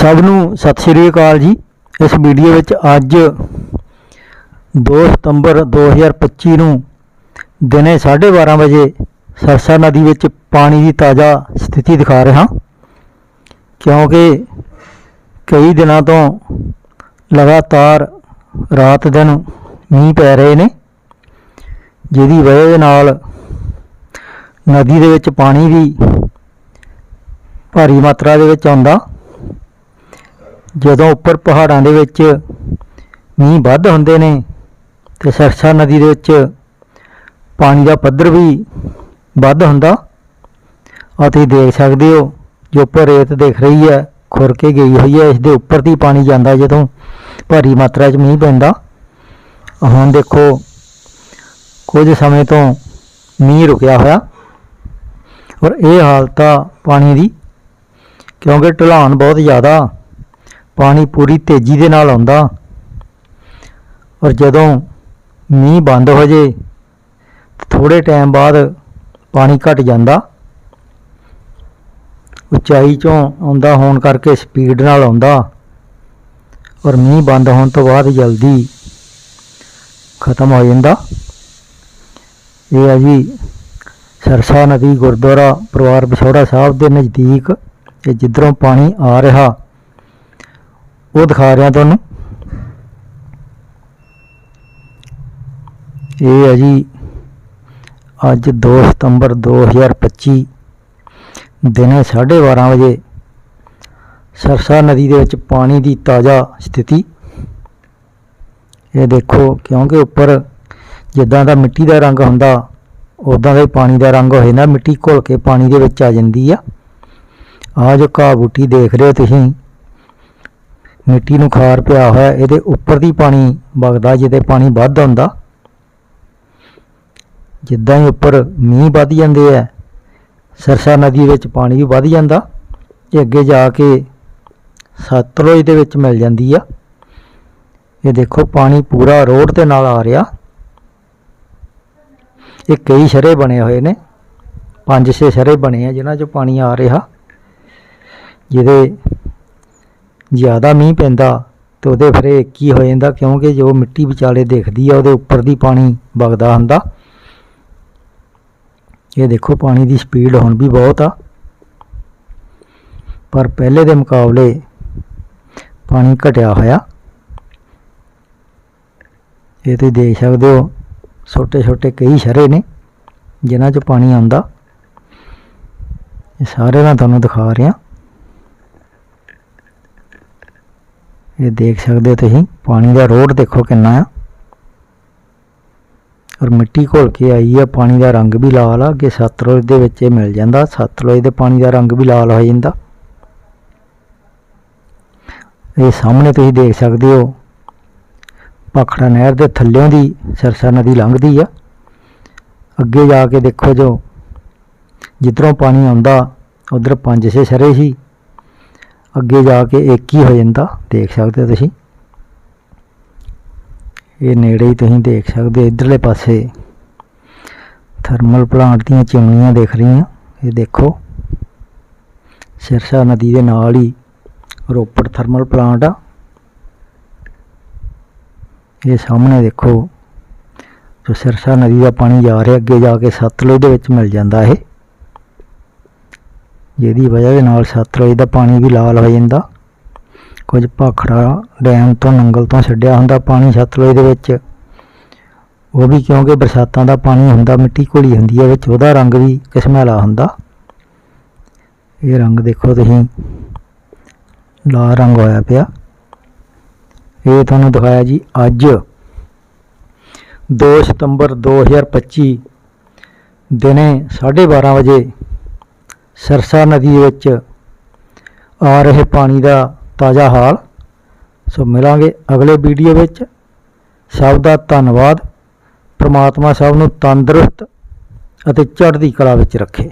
ਸਭ ਨੂੰ ਸਤਿ ਸ਼੍ਰੀ ਅਕਾਲ ਜੀ। ਇਸ ਵੀਡੀਓ ਵਿੱਚ ਅੱਜ 2 ਸਤੰਬਰ 2025 ਨੂੰ ਦਿਨੇ 12:30 ਵਜੇ ਸਰਸਾ ਨਦੀ ਵਿੱਚ ਪਾਣੀ ਦੀ ਤਾਜ਼ਾ ਸਥਿਤੀ ਦਿਖਾ ਰਿਹਾ। ਕਿਉਂਕਿ ਕਈ ਦਿਨਾਂ ਤੋਂ ਲਗਾਤਾਰ ਰਾਤ ਦਿਨ ਮੀਂਹ ਪੈ ਰਹੇ ਨੇ, ਜਿਹਦੀ ਵਜ੍ਹਾ ਦੇ ਨਾਲ ਨਦੀ ਦੇ ਵਿੱਚ ਪਾਣੀ ਵੀ ਭਾਰੀ ਮਾਤਰਾ ਦੇ ਵਿੱਚ ਆਉਂਦਾ। ਜਦੋਂ ਉੱਪਰ ਪਹਾੜਾਂ ਦੇ ਵਿੱਚ ਮੀਂਹ ਵੱਧ ਹੁੰਦੇ ਨੇ ਤੇ ਸਰਸਾ ਨਦੀ ਦੇ ਵਿੱਚ ਪਾਣੀ ਦਾ ਪੱਧਰ ਵੀ ਵੱਧ ਹੁੰਦਾ ਆ ਤੁਸੀਂ ਦੇਖ ਸਕਦੇ ਹੋ ਜੋ ਉੱਪਰ ਰੇਤ ਦਿਖ ਰਹੀ ਹੈ, ਖੁਰ ਕੇ ਗਈ ਹੋਈ ਹੈ, ਇਸ ਦੇ ਉੱਪਰ ਦੀ ਪਾਣੀ ਜਾਂਦਾ ਜਦੋਂ ਭਾਰੀ ਮਾਤਰਾ 'ਚ ਮੀਂਹ ਪੈਂਦਾ। ਹੁਣ ਦੇਖੋ, ਕੁਝ ਸਮੇਂ ਤੋਂ ਮੀਂਹ ਰੁਕਿਆ ਹੋਇਆ। ਔਰ ਇਹ ਹਾਲਤ ਆ ਪਾਣੀ ਦੀ, ਕਿਉਂਕਿ ਢਲਾਨ ਬਹੁਤ ਜ਼ਿਆਦਾ ਪਾਣੀ ਪੂਰੀ ਤੇਜ਼ੀ ਦੇ ਨਾਲ ਆਉਂਦਾ। ਔਰ ਜਦੋਂ ਮੀਂਹ ਬੰਦ ਹੋ ਜੇ ਥੋੜੇ ਟਾਈਮ ਬਾਅਦ ਪਾਣੀ ਘਟ ਜਾਂਦਾ। ਉਚਾਈ ਚੋਂ ਆਉਂਦਾ ਹੋਣ ਕਰਕੇ ਸਪੀਡ ਨਾਲ ਆਉਂਦਾ। ਔਰ ਮੀਂਹ ਬੰਦ ਹੋਣ ਤੋਂ ਬਾਅਦ ਜਲਦੀ ਖਤਮ ਹੋ ਜਾਂਦਾ। ਇਹ ਹੈ ਜੀ ਸਰਸਾ ਨਦੀ ਗੁਰਦੁਆਰਾ ਪਰਿਵਾਰ ਬਸੋੜਾ ਸਾਹਿਬ ਦੇ ਨਜ਼ਦੀਕ, ਇਹ ਜਿੱਧਰੋਂ ਪਾਣੀ ਆ ਰਿਹਾ ਉਹ ਦਿਖਾ ਰਿਹਾ ਤੁਹਾਨੂੰ। ਇਹ ਹੈ ਜੀ ਅੱਜ 2 ਸਤੰਬਰ 2025 ਦਿਨੇ 12:30 ਵਜੇ। ਸਰਸਾ ਨਦੀ ਦੇ ਵਿੱਚ ਪਾਣੀ ਦੀ ਤਾਜ਼ਾ ਸਥਿਤੀ। ਇਹ ਦੇਖੋ, ਕਿਉਂਕਿ ਉੱਪਰ ਜਿੱਦਾਂ ਦਾ ਮਿੱਟੀ ਦਾ ਰੰਗ ਹੁੰਦਾ ਉਦਾਂ ਦਾ ਹੀ ਪਾਣੀ ਦਾ ਰੰਗ ਹੋ ਜਾਂਦਾ ਮਿੱਟੀ ਘੁਲ ਕੇ ਪਾਣੀ ਦੇ ਵਿੱਚ ਆ ਜਾਂਦੀ ਆ। ਆਹ ਜੋ ਘਾਹ ਬੂਟੀ ਦੇਖ ਰਹੇ ਹੋ ਤੁਸੀਂ ਮਿੱਟੀ ਨੂੰ ਖਾਰ ਪਿਆ ਹੋਇਆ, ਇਹਦੇ ਉੱਪਰ ਦੀ ਪਾਣੀ ਵਗਦਾ, ਜਿਹਦੇ ਪਾਣੀ ਵੱਧ ਹੁੰਦਾ ਜਿੱਦਾਂ ਹੀ ਉੱਪਰ ਮੀਂਹ ਵੱਧ ਜਾਂਦੇ ਆ, ਸਰਸਾ ਨਦੀ ਵਿੱਚ ਪਾਣੀ ਵੀ ਵੱਧ ਜਾਂਦਾ, ਇਹ ਅੱਗੇ ਜਾ ਕੇ ਸਤਲੁਜ ਦੇ ਵਿੱਚ ਮਿਲ ਜਾਂਦੀ ਆ। ਇਹ ਦੇਖੋ, ਪਾਣੀ ਪੂਰਾ ਰੋਡ ਦੇ ਨਾਲ ਆ ਰਿਹਾ। ਇਹ ਕਈ ਸ਼ਰੇ ਬਣੇ ਹੋਏ ਨੇ, ਪੰਜ ਛੇ ਸ਼ਰੇ ਬਣੇ ਆ, ਜਿਨ੍ਹਾਂ 'ਚੋਂ ਪਾਣੀ ਆ ਰਿਹਾ, ਜਿਹਦੇ ਜ਼ਿਆਦਾ ਮੀਂਹ ਪੈਂਦਾ ਤੇ ਉਹਦੇ ਫਿਰ ਇਹ ਕੀ ਹੋ ਜਾਂਦਾ ਕਿਉਂਕਿ ਜੋ ਮਿੱਟੀ ਵਿਚਾਲੇ ਦਿਖਦੀ ਆ ਉਹਦੇ ਉੱਪਰ ਦੀ ਪਾਣੀ ਵਗਦਾ ਹੁੰਦਾ। ਇਹ ਦੇਖੋ ਪਾਣੀ ਦੀ ਸਪੀਡ ਹੁਣ ਵੀ ਬਹੁਤ ਆ। ਪਰ ਪਹਿਲੇ ਦੇ ਮੁਕਾਬਲੇ ਪਾਣੀ ਘਟਿਆ ਹੋਇਆ। ਇਹ ਤੁਸੀਂ ਦੇਖ ਸਕਦੇ ਹੋ ਛੋਟੇ ਛੋਟੇ ਕਈ ਸ਼ਰੇ ਨੇ ਜਿਨ੍ਹਾਂ 'ਚ ਪਾਣੀ ਆਉਂਦਾ। ਇਹ ਸਾਰੇ ਮੈਂ ਤੁਹਾਨੂੰ ਦਿਖਾ ਰਿਹਾ। ਇਹ ਦੇਖ ਸਕਦੇ ਹੋ ਤੁਸੀਂ, ਪਾਣੀ ਦਾ ਰੋਡ ਦੇਖੋ ਕਿੰਨਾ ਆ। ਔਰ ਮਿੱਟੀ ਘੋਲ ਕੇ ਆਈ ਆ, ਪਾਣੀ ਦਾ ਰੰਗ ਵੀ ਲਾਲ ਆ ਕਿ ਸਤਲੁਜ ਦੇ ਵਿੱਚ ਇਹ ਮਿਲ ਜਾਂਦਾ, ਸਤਲੁਜ ਦੇ ਪਾਣੀ ਦਾ ਰੰਗ ਵੀ ਲਾਲ ਹੋ ਜਾਂਦਾ। ਇਹ ਸਾਹਮਣੇ ਤੁਸੀਂ ਦੇਖ ਸਕਦੇ ਹੋ, ਪਖੜਾ ਨਹਿਰ ਦੇ ਥੱਲਿਓਂ ਦੀ ਸਰਸਾ ਨਦੀ ਲੰਘਦੀ ਆ। ਅੱਗੇ ਜਾ ਕੇ ਦੇਖੋ ਜੋ, ਜਿੱਧਰੋਂ ਪਾਣੀ ਆਉਂਦਾ, ਉਧਰ ਪੰਜ ਛੇ ਸ਼ਰੇ ਸੀ। ਅੱਗੇ ਜਾ ਕੇ ਇੱਕ ਹੀ ਹੋ ਜਾਂਦਾ, ਦੇਖ ਸਕਦੇ ਹੋ ਤੁਸੀਂ। ਇਹ ਨੇੜੇ ਹੀ ਤੁਸੀਂ ਦੇਖ ਸਕਦੇ ਹੋ, ਇਧਰਲੇ ਪਾਸੇ ਥਰਮਲ ਪਲਾਂਟ ਦੀਆਂ ਚਿਮਨੀਆਂ ਦਿਖ ਰਹੀਆਂ, ਇਹ ਦੇਖੋ। ਸਿਰਸਾ ਨਦੀ ਦੇ ਨਾਲ ਹੀ ਰੋਪੜ ਥਰਮਲ ਪਲਾਂਟ ਆ। ਇਹ ਸਾਹਮਣੇ ਦੇਖੋ, ਜੋ ਸਿਰਸਾ ਨਦੀ ਦਾ ਪਾਣੀ ਜਾ ਰਿਹਾ, ਅੱਗੇ ਜਾ ਕੇ ਸਤਲੁਜ ਦੇ ਵਿੱਚ ਮਿਲ ਜਾਂਦਾ ਇਹ। ਜਿਹਦੀ ਵਜ੍ਹਾ ਦੇ ਨਾਲ ਸਤਲੁਜ ਦਾ ਪਾਣੀ ਵੀ ਲਾਲ ਹੋ ਜਾਂਦਾ। ਕੁਝ ਭਾਖੜਾ ਡੈਮ ਤੋਂ ਨੰਗਲ ਤੋਂ ਛੱਡਿਆ ਹੁੰਦਾ ਪਾਣੀ ਸਤਲੁਜ ਦੇ ਵਿੱਚ। ਉਹ ਵੀ ਕਿਉਂਕਿ ਬਰਸਾਤਾਂ ਦਾ ਪਾਣੀ ਹੁੰਦਾ, ਮਿੱਟੀ ਘੁਲੀ ਹੁੰਦੀ ਹੈ, ਵਿੱਚ ਉਹਦਾ ਰੰਗ ਵੀ ਕਿਸਮੈਲਾ ਹੁੰਦਾ। ਇਹ ਰੰਗ ਦੇਖੋ ਤੁਸੀਂ। ਲਾਲ ਰੰਗ ਹੋਇਆ ਪਿਆ। ਇਹ ਤੁਹਾਨੂੰ ਦਿਖਾਇਆ ਜੀ ਅੱਜ। 2 ਸਤੰਬਰ 2025 ਦਿਨੇ 12:30 ਵਜੇ ਸਰਸਾ ਨਦੀ ਵਿੱਚ ਆ ਰਹੇ ਪਾਣੀ ਦਾ ਤਾਜ਼ਾ ਹਾਲ। ਸੋ ਮਿਲਾਂਗੇ ਅਗਲੇ ਵੀਡੀਓ ਵਿੱਚ। ਸਭ ਦਾ ਧੰਨਵਾਦ। ਪ੍ਰਮਾਤਮਾ ਸਭ ਨੂੰ ਤੰਦਰੁਸਤ ਅਤੇ ਚੜ੍ਹਦੀ ਕਲਾ ਵਿੱਚ ਰੱਖੇ।